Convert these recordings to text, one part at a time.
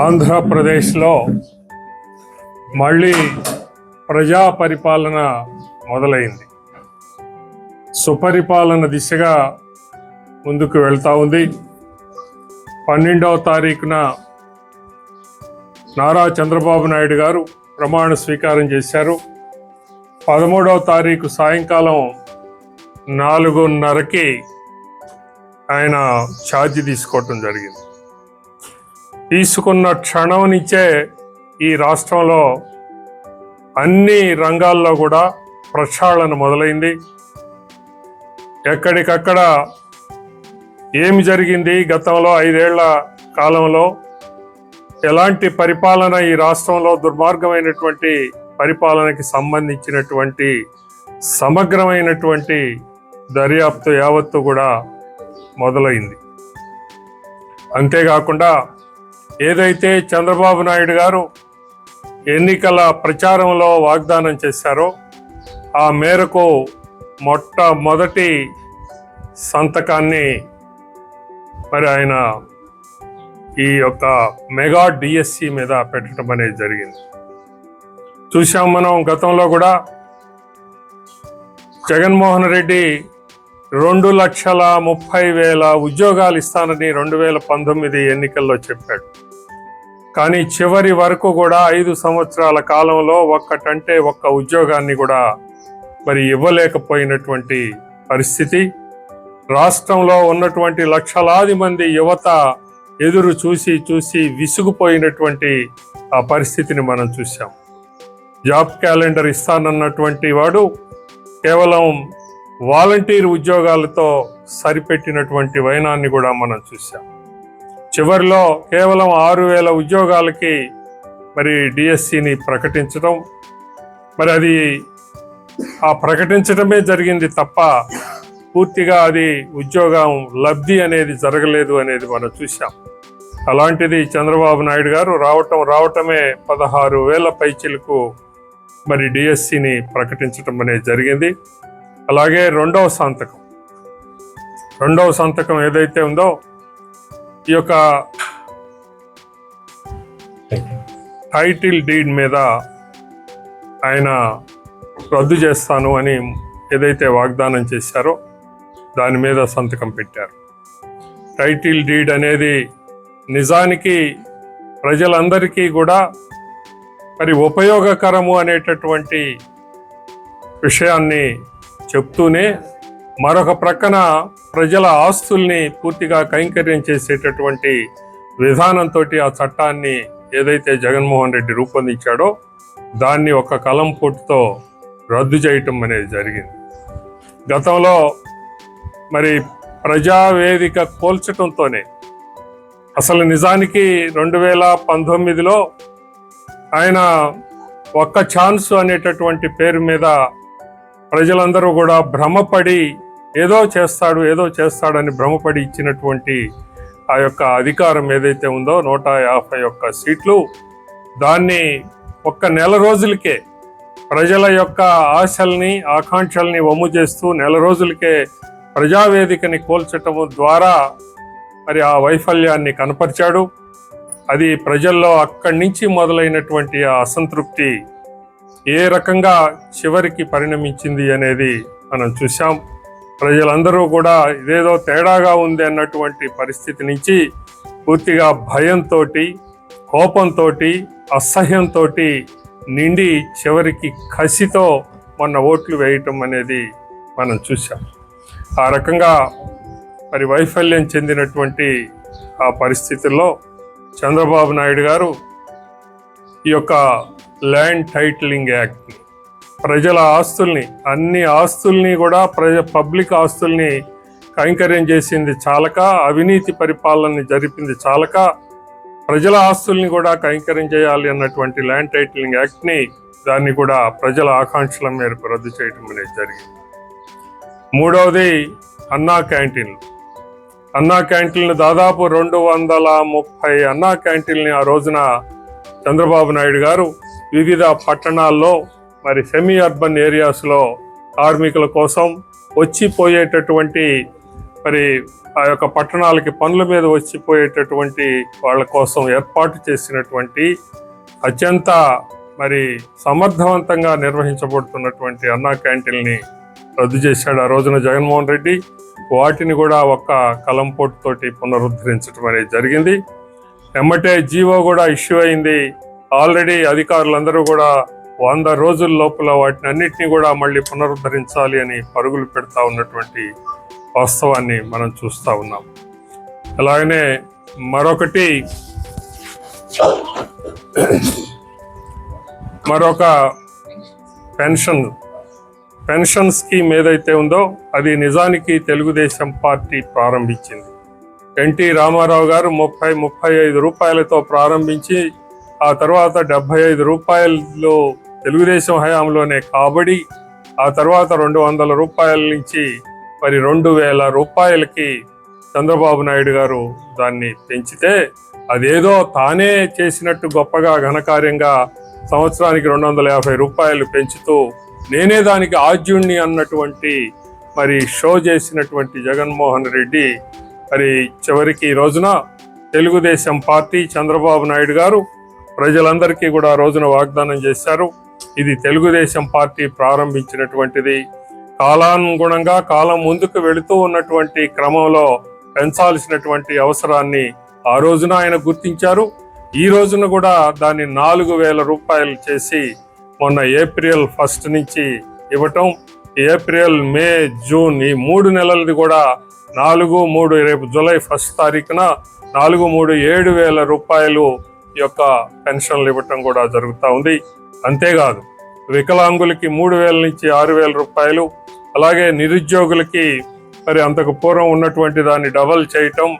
ఆంధ్రప్రదేశ్లో మళ్ళీ ప్రజా పరిపాలన మొదలైంది. సుపరిపాలన దిశగా ముందుకు వెళ్తూ ఉంది. పన్నెండవ తారీఖున నారా చంద్రబాబు నాయుడు గారు ప్రమాణ స్వీకారం చేశారు. పదమూడవ తారీఖు సాయంకాలం నాలుగున్నరకి ఆయన ఛార్జ్ తీసుకోవటం జరిగింది. తీసుకున్న క్షణం నుంచే ఈ రాష్ట్రంలో అన్ని రంగాల్లో కూడా ప్రక్షాళన మొదలైంది. ఎక్కడికక్కడ ఏమి జరిగింది గతంలో ఐదేళ్ళ కాలంలో? ఎలాంటి పరిపాలన ఈ రాష్ట్రంలో దుర్మార్గమైనటువంటి పరిపాలనకి సంబంధించినటువంటి సమగ్రమైనటువంటి దర్యాప్తు యావత్తు కూడా మొదలైంది. అంతేకాకుండా ఏదైతే చంద్రబాబు నాయుడు గారు ఎన్నికల ప్రచారంలో వాగ్దానం చేశారో ఆ మేరకు మొట్టమొదటి సంతకాన్ని మరి ఆయన ఈ యొక్క మెగా డిఎస్సి మీద పెట్టడం అనేది జరిగింది. చూసాం మనం గతంలో కూడా జగన్మోహన్ రెడ్డి రెండు లక్షల ముప్పై వేల ఉద్యోగాలు ఇస్తానని రెండు వేల పంతొమ్మిది ఎన్నికల్లో చెప్పాడు. కానీ చివరి వరకు కూడా ఐదు సంవత్సరాల కాలంలో ఒక్కటంటే ఒక్క ఉద్యోగాన్ని కూడా మరి ఇవ్వలేకపోయినటువంటి పరిస్థితి. రాష్ట్రంలో ఉన్నటువంటి లక్షలాది మంది యువత ఎదురు చూసి చూసి విసుగుపోయినటువంటి ఆ పరిస్థితిని మనం చూసాం జాబ్ క్యాలెండర్ ఇస్తానన్నటువంటి వాడు కేవలం వాలంటీర్ ఉద్యోగాలతో సరిపెట్టినటువంటి వైనాన్ని కూడా మనం చూసాం చివరిలో కేవలం ఆరు వేల ఉద్యోగాలకి మరి డిఎస్సిని ప్రకటించడం మరి అది ఆ ప్రకటించడమే జరిగింది తప్ప పూర్తిగా అది ఉద్యోగం లబ్ధి అనేది జరగలేదు అనేది మనం చూసాం అలాంటిది చంద్రబాబు నాయుడు గారు రావటం రావటమే పదహారు వేల పైచీలకు మరి డిఎస్సిని ప్రకటించడం అనేది జరిగింది. అలాగే రెండవ సంతకం. రెండవ సంతకం ఏదైతే ఉందో ఈ యొక్క టైటిల్ డీడ్ మీద ఆయన రద్దు చేస్తాను అని ఏదైతే వాగ్దానం చేశారో దాని మీద సంతకం పెట్టారు. టైటిల్ డీడ్ అనేది నిజానికి ప్రజలందరికీ కూడా మరి ఉపయోగకరము అనేటటువంటి విషయాన్ని చెప్తూనే మరొక ప్రక్కన ప్రజల ఆస్తుల్ని పూర్తిగా కైంకర్యం చేసేటటువంటి విధానంతో ఆ చట్టాన్ని ఏదైతే జగన్మోహన్ రెడ్డి రూపొందించాడో దాన్ని ఒక కలం పొట్టుతో రద్దు చేయటం అనేది జరిగింది. గతంలో మరి ప్రజావేదిక కోల్చటంతోనే అసలు నిజానికి రెండు వేల పంతొమ్మిదిలో ఆయన ఒక్క ఛాన్స్ అనేటటువంటి పేరు మీద ప్రజలందరూ కూడా భ్రమపడి ఏదో చేస్తాడు ఏదో చేస్తాడని భ్రమపడి ఇచ్చినటువంటి ఆ యొక్క అధికారం ఏదైతే ఉందో నూట యాభై ఒక్క సీట్లు దాన్ని ఒక్క నెల రోజులకే ప్రజల యొక్క ఆశల్ని ఆకాంక్షల్ని వమ్ము చేస్తూ నెల రోజులకే ప్రజావేదికని కోల్చటం ద్వారా మరి ఆ వైఫల్యాన్ని కనపరిచాడు. అది ప్రజల్లో అక్కడి నుంచి మొదలైనటువంటి ఆ అసంతృప్తి ఏ రకంగా చివరికి పరిణమించింది అనేది మనం చూసాం ప్రజలందరూ కూడా ఇదేదో తేడాగా ఉంది అన్నటువంటి పరిస్థితి నుంచి పూర్తిగా భయంతో కోపంతో అసహ్యంతో నిండి చివరికి కసితో మొన్న ఓట్లు వేయటం అనేది మనం చూసాం ఆ రకంగా మరి వైఫల్యం చెందినటువంటి ఆ పరిస్థితుల్లో చంద్రబాబు నాయుడు గారు ఈ యొక్క ల్యాండ్ టైటిలింగ్ యాక్ట్ని ప్రజల ఆస్తుల్ని అన్ని ఆస్తుల్ని కూడా ప్రజ పబ్లిక్ ఆస్తుల్ని కైంకర్యం చేసింది చాలక అవినీతి పరిపాలనని జరిపింది చాలక ప్రజల ఆస్తుల్ని కూడా కైంకరించేయాలి అన్నటువంటి ల్యాండ్ టైటిలింగ్ యాక్ట్ని దాన్ని కూడా ప్రజల ఆకాంక్షల మేరకు రద్దు చేయటం అనేది జరిగింది. మూడవది అన్నా క్యాంటీన్లు. అన్నా క్యాంటీన్లు దాదాపు రెండు వందల ముప్పై అన్నా క్యాంటీన్ని ఆ రోజున చంద్రబాబు నాయుడు గారు వివిధ పట్టణాల్లో మరి సెమీ అర్బన్ ఏరియాస్లో కార్మికుల కోసం వచ్చిపోయేటటువంటి మరి ఆ యొక్క పట్టణాలకి పనుల మీద వచ్చిపోయేటటువంటి వాళ్ళ కోసం ఏర్పాటు చేసినటువంటి అత్యంత మరి సమర్థవంతంగా నిర్వహించబడుతున్నటువంటి అన్నా క్యాంటీన్ని రద్దు చేశాడు ఆ రోజున జగన్మోహన్ రెడ్డి. వాటిని కూడా ఒక్క కలంపోటుతోటి పునరుద్ధరించడం అనేది జరిగింది. ఎమ్మటే జీవో కూడా ఇష్యూ అయింది. ఆల్రెడీ అధికారులందరూ కూడా వంద రోజుల లోపల వాటిని అన్నిటినీ కూడా మళ్ళీ పునరుద్ధరించాలి అని పరుగులు పెడతా ఉన్నటువంటి వాస్తవాన్ని మనం చూస్తూ ఉన్నాం. అలాగనే మరొకటి మరొక పెన్షన్ పెన్షన్ స్కీమ్ ఏదైతే ఉందో అది నిజానికి తెలుగుదేశం పార్టీ ప్రారంభించింది. ఎన్టీ రామారావు గారు ముప్పై ముప్పై ఐదు రూపాయలతో ప్రారంభించి ఆ తర్వాత డెబ్బై ఐదు రూపాయలు తెలుగుదేశం హయాంలోనే కాబడి ఆ తర్వాత రెండు వందల రూపాయల నుంచి మరి రెండు వేల రూపాయలకి చంద్రబాబు నాయుడు గారు దాన్ని పెంచితే అదేదో తానే చేసినట్టు గొప్పగా ఘనకార్యంగా సంవత్సరానికి రెండు వందల యాభై రూపాయలు పెంచుతూ నేనే దానికి ఆద్యుణ్ణి అన్నటువంటి మరి షో చేసినటువంటి జగన్మోహన్ రెడ్డి మరి చివరికి ఈ రోజున తెలుగుదేశం పార్టీ చంద్రబాబు నాయుడు గారు ప్రజలందరికీ కూడా రోజున వాగ్దానం చేశారు. ఇది తెలుగుదేశం పార్టీ ప్రారంభించినటువంటిది. కాలానుగుణంగా కాలం ముందుకు వెళుతూ ఉన్నటువంటి క్రమంలో పెంచాల్సినటువంటి అవసరాన్ని ఆ రోజున ఆయన గుర్తించారు. ఈ రోజున కూడా దాన్ని నాలుగు వేల రూపాయలు చేసి మొన్న ఏప్రిల్ ఫస్ట్ నుంచి ఇవ్వటం ఏప్రిల్ మే జూన్ ఈ మూడు నెలలది కూడా నాలుగు మూడు రేపు జూలై ఫస్ట్ తారీఖున నాలుగు మూడు ఏడు వేల రూపాయలు యొక్క పెన్షన్లు ఇవ్వటం కూడా జరుగుతూ ఉంది. అంతేకాదు వికలాంగులకి మూడు వేల నుంచి ఆరు వేల రూపాయలు అలాగే నిరుద్యోగులకి మరి అంతకు పూర్వం ఉన్నటువంటి దాన్ని డబల్ చేయటం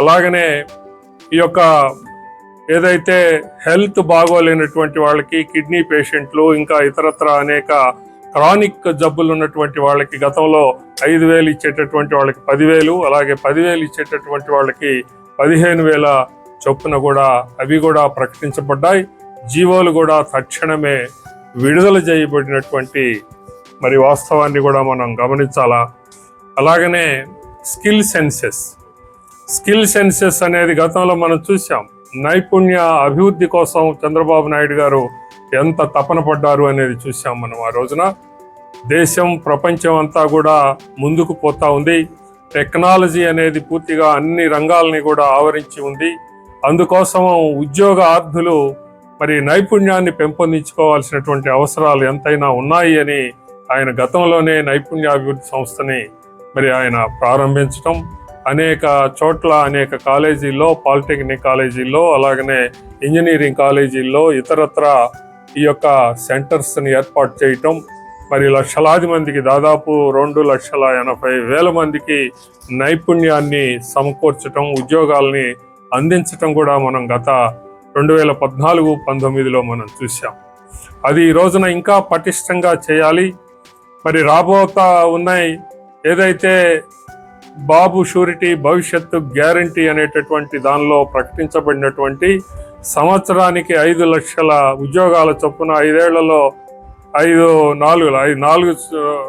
అలాగనే ఈ యొక్క ఏదైతే హెల్త్ బాగోలేనటువంటి వాళ్ళకి కిడ్నీ పేషెంట్లు ఇంకా ఇతరత్ర అనేక క్రానిక్ జబ్బులు ఉన్నటువంటి వాళ్ళకి గతంలో ఐదు వేలు ఇచ్చేటటువంటి వాళ్ళకి పదివేలు అలాగే పదివేలు ఇచ్చేటటువంటి వాళ్ళకి పదిహేను వేల చొప్పున కూడా అవి కూడా ప్రకటించబడ్డాయి. జీవోలు కూడా తక్షణమే విడుదల చేయబడినటువంటి మరి వాస్తవాన్ని కూడా మనం గమనించాలా? అలాగనే స్కిల్ సెన్సెస్. స్కిల్ సెన్సెస్ అనేది గతంలో మనం చూసాం నైపుణ్య అభివృద్ధి కోసం చంద్రబాబు నాయుడు గారు ఎంత తపన పడ్డారు అనేది చూసాం మనం ఆ రోజున. దేశం ప్రపంచం అంతా కూడా ముందుకు పోతా ఉంది. టెక్నాలజీ అనేది పూర్తిగా అన్ని రంగాల్ని కూడా ఆవరించి ఉంది. అందుకోసం ఉద్యోగ ఆర్థులు మరి నైపుణ్యాన్ని పెంపొందించుకోవాల్సినటువంటి అవసరాలు ఎంతైనా ఉన్నాయి అని ఆయన గతంలోనే నైపుణ్యాభివృద్ధి సంస్థని మరి ఆయన ప్రారంభించటం అనేక చోట్ల అనేక కాలేజీల్లో పాలిటెక్నిక్ కాలేజీల్లో అలాగనే ఇంజనీరింగ్ కాలేజీల్లో ఇతరత్ర ఈ యొక్క సెంటర్స్ని ఏర్పాటు చేయటం మరి లక్షలాది మందికి దాదాపు రెండు లక్షల ఎనభై వేల మందికి నైపుణ్యాన్ని సమకూర్చటం ఉద్యోగాల్ని అందించటం కూడా మనం గత రెండు వేల పద్నాలుగు పంతొమ్మిదిలో మనం చూసాం అది ఈ రోజున ఇంకా పటిష్టంగా చేయాలి. మరి రాబోతా ఉన్నాయి ఏదైతే బాబు షూరిటీ భవిష్యత్తు గ్యారంటీ అనేటటువంటి దానిలో ప్రకటించబడినటువంటి సంవత్సరానికి ఐదు లక్షల ఉద్యోగాల చొప్పున ఐదేళ్ళలో ఐదు నాలుగు ఐదు నాలుగు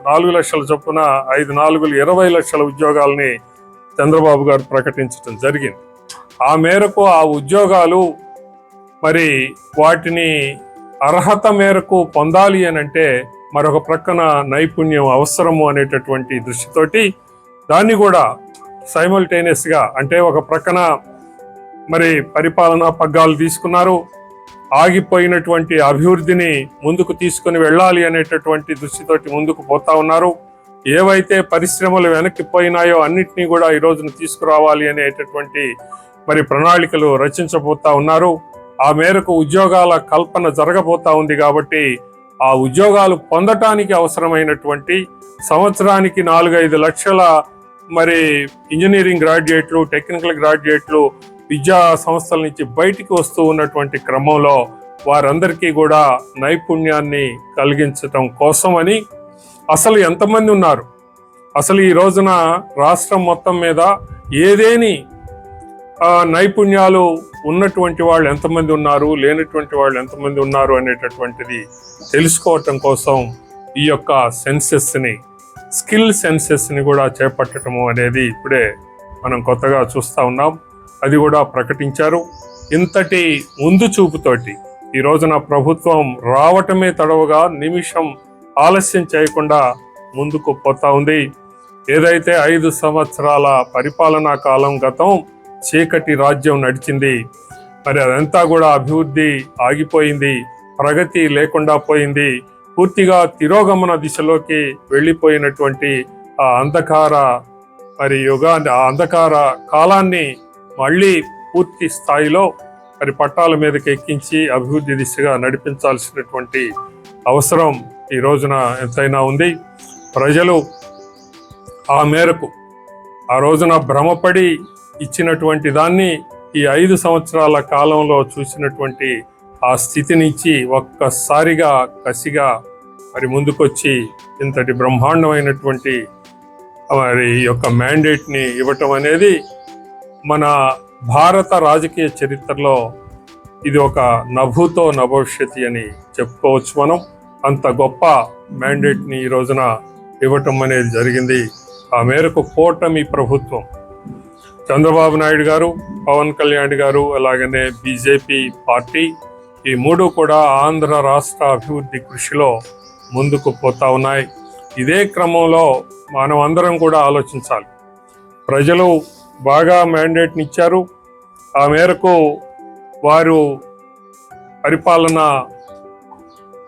నాలుగు లక్షల చొప్పున ఐదు నాలుగులు ఇరవై లక్షల ఉద్యోగాల్ని చంద్రబాబు గారు ప్రకటించడం జరిగింది. ఆ మేరకు ఆ ఉద్యోగాలు మరి వాటిని అర్హత మేరకు పొందాలి అని అంటే మరొక ప్రక్కన నైపుణ్యం అవసరము అనేటటువంటి దృష్టితోటి దాన్ని కూడా సైమల్టేనియస్గా అంటే ఒక ప్రక్కన మరి పరిపాలనా పగ్గాలు తీసుకున్నారు. ఆగిపోయినటువంటి అభివృద్ధిని ముందుకు తీసుకుని వెళ్ళాలి అనేటటువంటి దృష్టితోటి ముందుకు పోతా ఉన్నారు. ఏవైతే పరిశ్రమలు వెనక్కిపోయినాయో అన్నిటినీ కూడా ఈ రోజున తీసుకురావాలి అనేటటువంటి మరి ప్రణాళికలు రచించబోతా ఉన్నారు. ఆ మేరకు ఉద్యోగాల కల్పన జరగబోతా ఉంది కాబట్టి ఆ ఉద్యోగాలు పొందటానికి అవసరమైనటువంటి సంవత్సరానికి నాలుగైదు లక్షల మరి ఇంజనీరింగ్ గ్రాడ్యుయేట్లు టెక్నికల్ గ్రాడ్యుయేట్లు విద్యా సంస్థల నుంచి బయటికి వస్తూ ఉన్నటువంటి క్రమంలో వారందరికీ కూడా నైపుణ్యాన్ని కలిగించటం కోసమని అసలు ఎంతమంది ఉన్నారు? అసలు ఈ రోజున రాష్ట్రం మొత్తం మీద ఏదేని నైపుణ్యాలు ఉన్నటువంటి వాళ్ళు ఎంతమంది ఉన్నారు లేనటువంటి వాళ్ళు ఎంతమంది ఉన్నారు అనేటటువంటిది తెలుసుకోవటం కోసం ఈ యొక్క సెన్సెస్ని స్కిల్ సెన్సెస్ని కూడా చేపట్టడము అనేది ఇప్పుడే మనం కొత్తగా చూస్తూ ఉన్నాం. అది కూడా ప్రకటించారు. ఇంతటి ముందు చూపుతోటి ఈ రోజున ప్రభుత్వం రావటమే తడవుగా నిమిషం ఆలస్యం చేయకుండా ముందుకు పోతా ఉంది. ఏదైతే ఐదు సంవత్సరాల పరిపాలనా కాలం గతం చీకటి రాజ్యం నడిచింది. మరి అదంతా కూడా అభివృద్ధి ఆగిపోయింది. ప్రగతి లేకుండా పోయింది. పూర్తిగా తిరోగమన దిశలోకి వెళ్ళిపోయినటువంటి ఆ అంధకార మరి యుగాన్ని ఆ అంధకార కాలాన్ని మళ్ళీ పూర్తి స్థాయిలో మరి పట్టాల మీదకి ఎక్కించి అభివృద్ధి దిశగా నడిపించాల్సినటువంటి అవసరం ఈ రోజున ఎంతైనా ఉంది. ప్రజలు ఆ మేరకు ఆ రోజున భ్రమపడి ఇచ్చినటువంటి దాన్ని ఈ ఐదు సంవత్సరాల కాలంలో చూసినటువంటి ఆ స్థితి నుంచి ఒక్కసారిగా కసిగా మరి ముందుకొచ్చి ఇంతటి బ్రహ్మాండమైనటువంటి మరి ఈ యొక్క మ్యాండేట్ని ఇవ్వటం అనేది మన భారత రాజకీయ చరిత్రలో ఇది ఒక నభూతో నభవిష్యతి అని చెప్పుకోవచ్చు మనం. అంత గొప్ప మ్యాండేట్ని ఈ రోజున ఇవ్వటం అనేది జరిగింది. ఆ మేరకు కూటమి ప్రభుత్వం చంద్రబాబు నాయుడు గారు పవన్ కళ్యాణ్ గారు అలాగనే బీజేపీ పార్టీ ఈ మూడు కూడా ఆంధ్ర రాష్ట్ర అభివృద్ధి కృషిలో ముందుకు పోతా ఉన్నాయి. ఇదే క్రమంలో మనం అందరం కూడా ఆలోచించాలి. ప్రజలు బాగా మ్యాండేట్ని ఇచ్చారు. ఆ మేరకు వారు పరిపాలన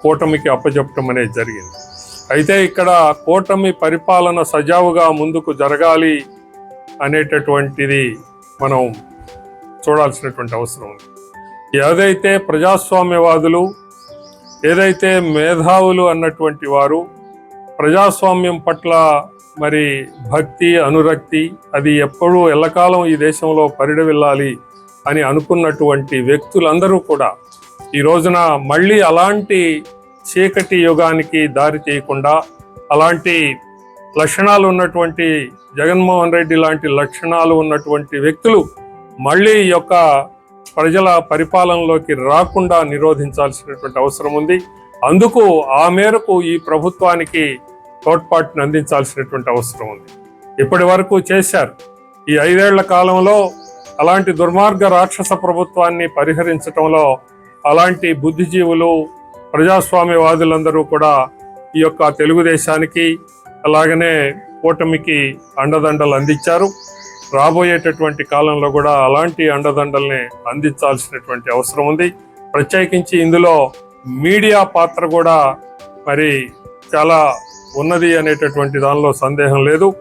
కూటమికి అప్పచెప్పటం అనేది జరిగింది. అయితే ఇక్కడ కూటమి పరిపాలన సజావుగా ముందుకు జరగాలి అనేటటువంటిది మనం చూడాల్సినటువంటి అవసరం ఉంది. ఏదైతే ప్రజాస్వామ్యవాదులు ఏదైతే మేధావులు అన్నటువంటి వారు ప్రజాస్వామ్యం పట్ల మరి భక్తి అనురక్తి అది ఎప్పుడూ ఎల్లకాలం ఈ దేశంలో పరిడవిల్లాలి అని అనుకున్నటువంటి వ్యక్తులందరూ కూడా ఈ రోజున మళ్ళీ అలాంటి చీకటి యుగానికి దారి తీయకుండా అలాంటి లక్షణాలు ఉన్నటువంటి జగన్మోహన్ రెడ్డి లాంటి లక్షణాలు ఉన్నటువంటి వ్యక్తులు మళ్ళీ ఈ యొక్క ప్రజల పరిపాలనలోకి రాకుండా నిరోధించాల్సినటువంటి అవసరం ఉంది. అందుకు ఆ మేరకు ఈ ప్రభుత్వానికి తోడ్పాటును అందించాల్సినటువంటి అవసరం ఉంది. ఇప్పటి వరకు చేశారు. ఈ ఐదేళ్ళ కాలంలో అలాంటి దుర్మార్గ రాక్షస ప్రభుత్వాన్ని పరిహరించటంలో అలాంటి బుద్ధిజీవులు ప్రజాస్వామ్యవాదులందరూ కూడా ఈ యొక్క తెలుగుదేశానికి అలాగనే కూటమికి అండదండలు అందించారు. రాబోయేటటువంటి కాలంలో కూడా అలాంటి అండదండల్ని అందించాల్సినటువంటి అవసరం ఉంది. ప్రత్యేకించి ఇందులో మీడియా పాత్ర కూడా మరి చాలా ఉన్నది అనేటటువంటి దానిలో సందేహం లేదు.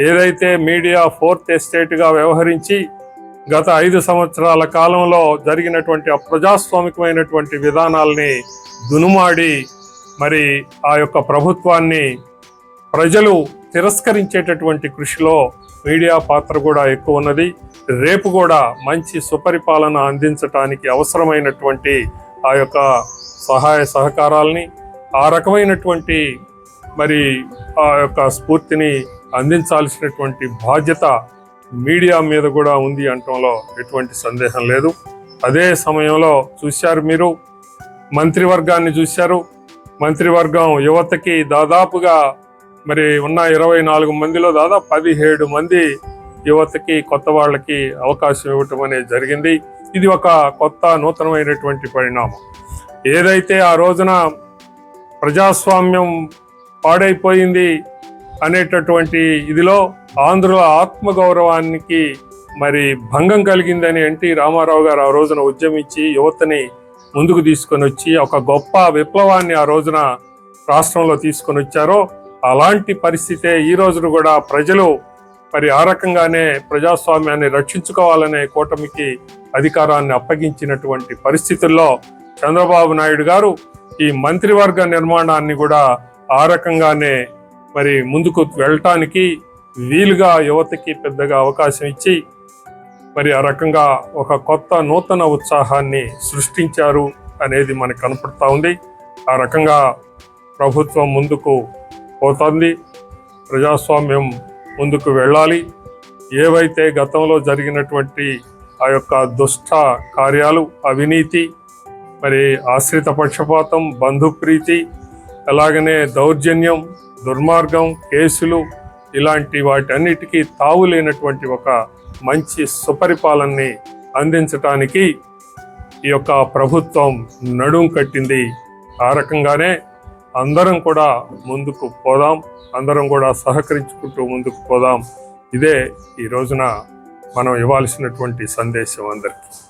ఏదైతే మీడియా ఫోర్త్ ఎస్టేట్గా వ్యవహరించి గత ఐదు సంవత్సరాల కాలంలో జరిగినటువంటి అప్రజాస్వామికమైనటువంటి విధానాల్ని దునుమాడి మరి ఆ యొక్క ప్రభుత్వాన్ని ప్రజలు తిరస్కరించేటటువంటి కృషిలో మీడియా పాత్ర కూడా ఎక్కువ ఉన్నది. రేపు కూడా మంచి సుపరిపాలన అందించటానికి అవసరమైనటువంటి ఆ యొక్క సహాయ సహకారాల్ని ఆ రకమైనటువంటి మరి ఆ యొక్క స్ఫూర్తిని అందించాల్సినటువంటి బాధ్యత మీడియా మీద కూడా ఉంది అంటంలో ఎటువంటి సందేహం లేదు. అదే సమయంలో చూశారు మీరు మంత్రివర్గాన్ని చూశారు. మంత్రివర్గం యువతకి దాదాపుగా మరి ఉన్న ఇరవై నాలుగు మందిలో దాదాపు పదిహేడు మంది యువతకి కొత్త వాళ్ళకి అవకాశం ఇవ్వటం అనేది జరిగింది. ఇది ఒక కొత్త నూతనమైనటువంటి పరిణామం. ఏదైతే ఆ రోజున ప్రజాస్వామ్యం పాడైపోయింది అనేటటువంటి ఇదిలో ఆంధ్రుల ఆత్మగౌరవానికి మరి భంగం కలిగిందని ఎన్టీ రామారావు గారు ఆ రోజున ఉద్యమించి యువతని ముందుకు తీసుకొని వచ్చి ఒక గొప్ప విప్లవాన్ని ఆ రోజున రాష్ట్రంలో తీసుకొని వచ్చారో అలాంటి పరిస్థితే ఈ రోజున కూడా ప్రజలు మరి ఆ రకంగానే ప్రజాస్వామ్యాన్ని రక్షించుకోవాలనే కూటమికి అధికారాన్ని అప్పగించినటువంటి పరిస్థితుల్లో చంద్రబాబు నాయుడు గారు ఈ మంత్రివర్గ నిర్మాణాన్ని కూడా ఆ రకంగానే మరి ముందుకు వెళ్ళటానికి వీలుగా యువతకి పెద్దగా అవకాశం ఇచ్చి మరి ఆ రకంగా ఒక కొత్త నూతన ఉత్సాహాన్ని సృష్టించారు అనేది మనకు కనపడతా ఉంది. ఆ రకంగా ప్రభుత్వం ముందుకు పోతుంది. ప్రజాస్వామ్యం ముందుకు వెళ్ళాలి. ఏవైతే గతంలో జరిగినటువంటి ఆ యొక్క దుష్ట కార్యాలు అవినీతి మరి ఆశ్రిత పక్షపాతం బంధుప్రీతి అలాగనే దౌర్జన్యం దుర్మార్గం కేసులు ఇలాంటి వాటన్నిటికీ తావు లేనటువంటి ఒక మంచి సుపరిపాలనని అందించటానికి ఈ యొక్క ప్రభుత్వం నడుం కట్టింది. ఆ రకంగానే అందరం కూడా ముందుకు పోదాం అందరం కూడా సహకరించుకుంటూ ముందుకు పోదాం. ఇదే ఈ రోజున మనం ఇవ్వాల్సినటువంటి సందేశం అందరికీ.